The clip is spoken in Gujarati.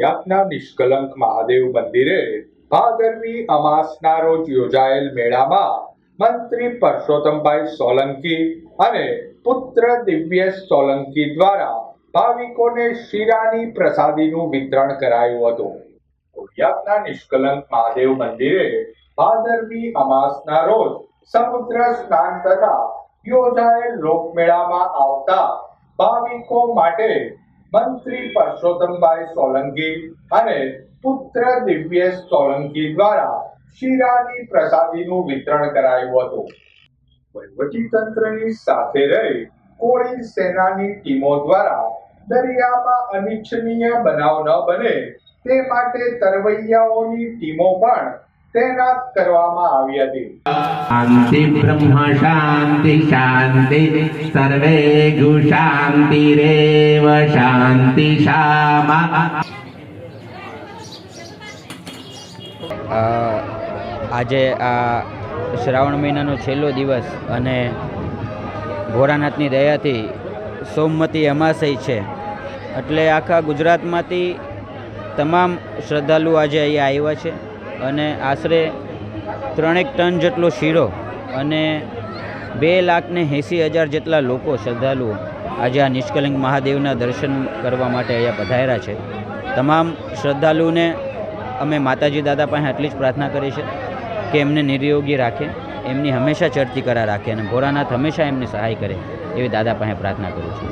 કોડિયાકના નિષ્કલંક મહાદેવ મંદિરે ભાદરવી અમાસના રોજ યોજાયેલ મેળામાં મંત્રી પરસોત્તમભાઈ સોલંકી અને પુત્ર દિવ્યેશ સોલંકી દ્વારા ભાવિકોને શીરાની પ્રસાદીનું વિતરણ કરાયું હતું. કોડિયાકના નિષ્કલંક મહાદેવ મંદિરે ભાદરવી અમાસના રોજ સમુદ્ર સ્નાન તથા યોજાયેલ લોકમેળામાં આવતા ભાવિકો માટે મંત્રી પરસોત્તમભાઈ સોલંકી અને પુત્ર દિવ્યેશ સોલંકી દ્વારા શીરાની પ્રસાદીનું વિતરણ કરાયું હતું. વહીવટી તંત્રની સાથે રહી કોળી સેનાની ટીમો દ્વારા દરિયામાં અનિચ્છનીય બનાવ ન બને તે માટે તરવૈયાઓની ટીમો પણ તૈનાત કરવામાં આવી હતી. શાંતિ બ્રહ્મ શાંતિ શાંતિ સર્વે ગુ શાંતિરેવ શાંતિ શામા. આજે આ શ્રાવણ મહિનાનો છેલ્લો દિવસ અને ભોળાનાથની દયાથી સોમમતી અમાસય છે. એટલે આખા ગુજરાતમાંથી તમામ શ્રદ્ધાળુ આજે અહીંયા આવ્યા છે. અને આશરે ત્રણેક ટન જેટલો શીરો અને બે લાખને એંસી હજાર જેટલા લોકો શ્રદ્ધાળુઓ આજે આ નિષ્કલંક મહાદેવના દર્શન કરવા માટે અહીંયા પધાર્યા છે. તમામ શ્રદ્ધાળુઓને અમે માતાજી દાદા પાસે આટલી જ પ્રાર્થના કરી છે કે એમને નિર્યોગી રાખે, એમની હંમેશા ચડતી કરા રાખે અને ભોળાનાથ હંમેશા એમની સહાય કરે એવી દાદા પાસે પ્રાર્થના કરું છું.